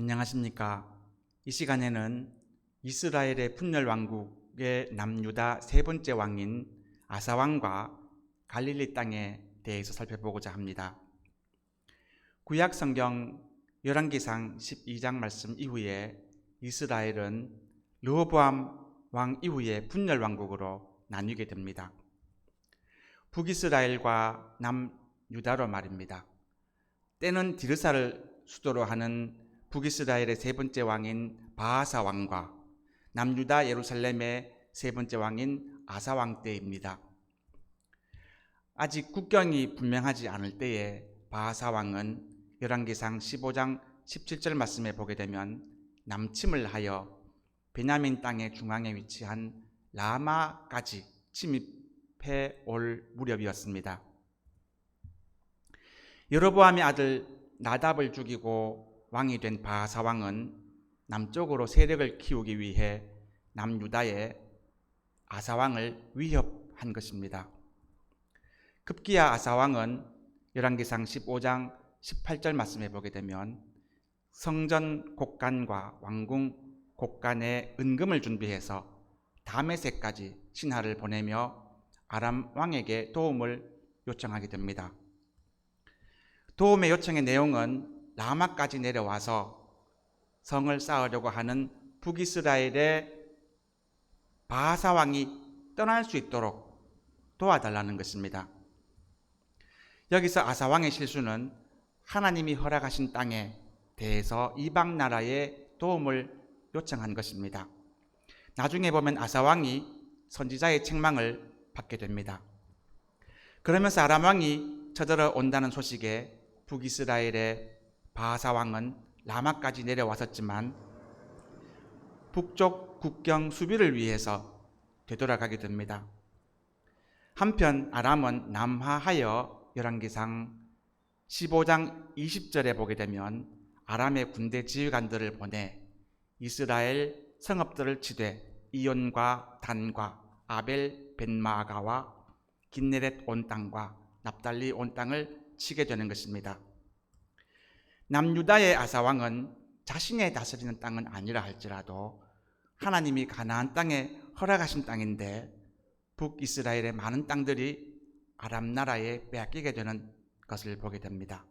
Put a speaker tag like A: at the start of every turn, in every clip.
A: 안녕하십니까. 이 시간에는 이스라엘의 분열 왕국의 남유다 세 번째 왕인 아사 왕과 갈릴리 땅에 대해서 살펴보고자 합니다. 구약 성경 열왕기상 12장 말씀 이후에 이스라엘은 르호보암 왕 이후에 분열 왕국으로 나뉘게 됩니다. 북이스라엘과 남유다로 말입니다. 때는 디르사를 수도로 하는 북이스라엘의 세 번째 왕인 바하사 왕과 남유다 예루살렘의 세 번째 왕인 아사 왕 때입니다. 아직 국경이 분명하지 않을 때에 바하사 왕은 열왕기상 15장 17절 말씀에 보게 되면 남침을 하여 베냐민 땅의 중앙에 위치한 라마까지 침입해 올 무렵이었습니다. 여로보암의 아들 나답을 죽이고 왕이 된 바하사 왕은 남쪽으로 세력을 키우기 위해 남유다의 아사 왕을 위협한 것입니다. 급기야 아사 왕은 열왕기상 15장 18절 말씀에 보게 되면 성전 곡간과 왕궁 곡간에 은금을 준비해서 다메섹까지 신하를 보내며 아람 왕에게 도움을 요청하게 됩니다. 도움의 요청의 내용은 라마까지 내려와서 성을 쌓으려고 하는 북이스라엘의 바하사 왕이 떠날 수 있도록 도와달라는 것입니다. 여기서 아사 왕의 실수는 하나님이 허락하신 땅에 대해서 이방 나라의 도움을 요청한 것입니다. 나중에 보면 아사 왕이 선지자의 책망을 받게 됩니다. 그러면서 아람 왕이 쳐들어 온다는 소식에 북이스라엘의 바하사 왕은 라마까지 내려왔었지만 북쪽 국경 수비를 위해서 되돌아가게 됩니다. 한편 아람은 남하하여 열왕기상 15장 20절에 보게 되면 아람의 군대 지휘관들을 보내 이스라엘 성읍들을 치되 이온과 단과 아벨 벤마가와 긴네렛 온 땅과 납달리 온 땅을 치게 되는 것입니다. 남유다의 아사왕은 자신의 다스리는 땅은 아니라 할지라도 하나님이 가나안 땅에 허락하신 땅인데 북이스라엘의 많은 땅들이 아람 나라에 빼앗기게 되는 것을 보게 됩니다.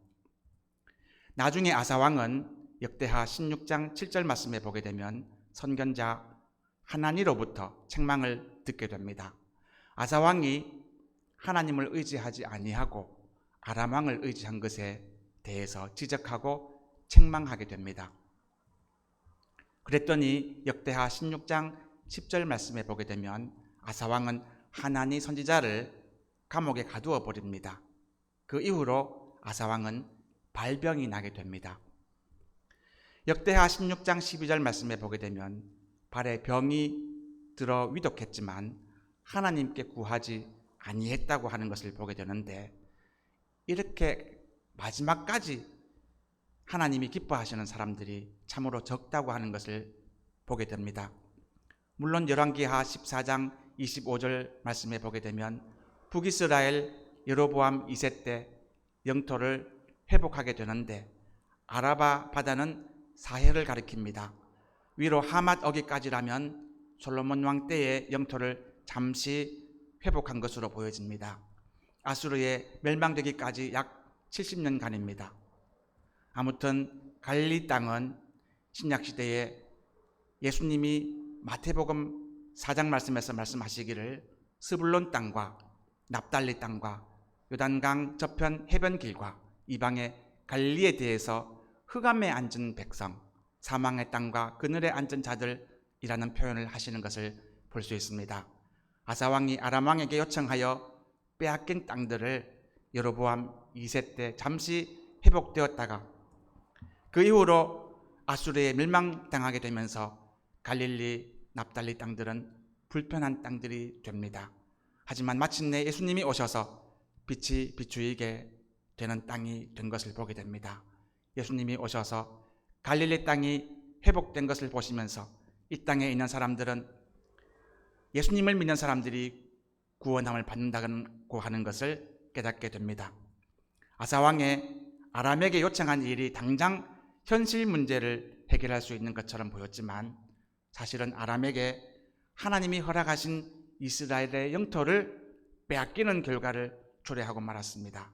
A: 나중에 아사왕은 역대하 16장 7절 말씀에 보게 되면 선견자 하나니로부터 책망을 듣게 됩니다. 아사왕이 하나님을 의지하지 아니하고 아람 왕을 의지한 것에 대해서 지적하고 책망하게 됩니다. 그랬더니 역대하 16장 10절 말씀에 보게 되면 아사왕은 하나니 선지자를 감옥에 가두어 버립니다. 그 이후로 아사왕은 발병이 나게 됩니다. 역대하 16장 12절 말씀에 보게 되면 발에 병이 들어 위독했지만 하나님께 구하지 아니했다고 하는 것을 보게 되는데 이렇게 마지막까지 하나님이 기뻐하시는 사람들이 참으로 적다고 하는 것을 보게 됩니다. 물론 열왕기하 14장 25절 말씀에 보게 되면 북이스라엘 여로보암 2세 때 영토를 회복하게 되는데 아라바 바다는 사해를 가리킵니다. 위로 하맛 어기까지라면 솔로몬 왕 때의 영토를 잠시 회복한 것으로 보여집니다. 아수르의 멸망되기까지 약 70년간입니다. 아무튼 갈릴리 땅은 신약 시대에 예수님이 마태복음 4장 말씀에서 말씀하시기를 스불론 땅과 납달리 땅과 요단강 저편 해변길과 이방의 갈리에 대해서 흑암에 앉은 백성, 사망의 땅과 그늘에 앉은 자들이라는 표현을 하시는 것을 볼 수 있습니다. 아사왕이 아람왕에게 요청하여 빼앗긴 땅들을 여로보암 2세 때 잠시 회복되었다가 그 이후로 아수르에 멸망당하게 되면서 갈릴리, 납달리 땅들은 불편한 땅들이 됩니다. 하지만 마침내 예수님이 오셔서 빛이 비추이게 되는 땅이 된 것을 보게 됩니다. 예수님이 오셔서 갈릴리 땅이 회복된 것을 보시면서 이 땅에 있는 사람들은 예수님을 믿는 사람들이 구원함을 받는다고 하는 것을 깨닫게 됩니다. 아사왕의 아람에게 요청한 일이 당장 현실 문제를 해결할 수 있는 것처럼 보였지만 사실은 아람에게 하나님이 허락하신 이스라엘의 영토를 빼앗기는 결과를 초래하고 말았습니다.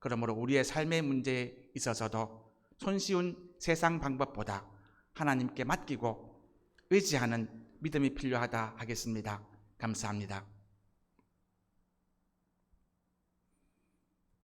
A: 그러므로 우리의 삶의 문제에 있어서도 손쉬운 세상 방법보다 하나님께 맡기고 의지하는 믿음이 필요하다 하겠습니다. 감사합니다.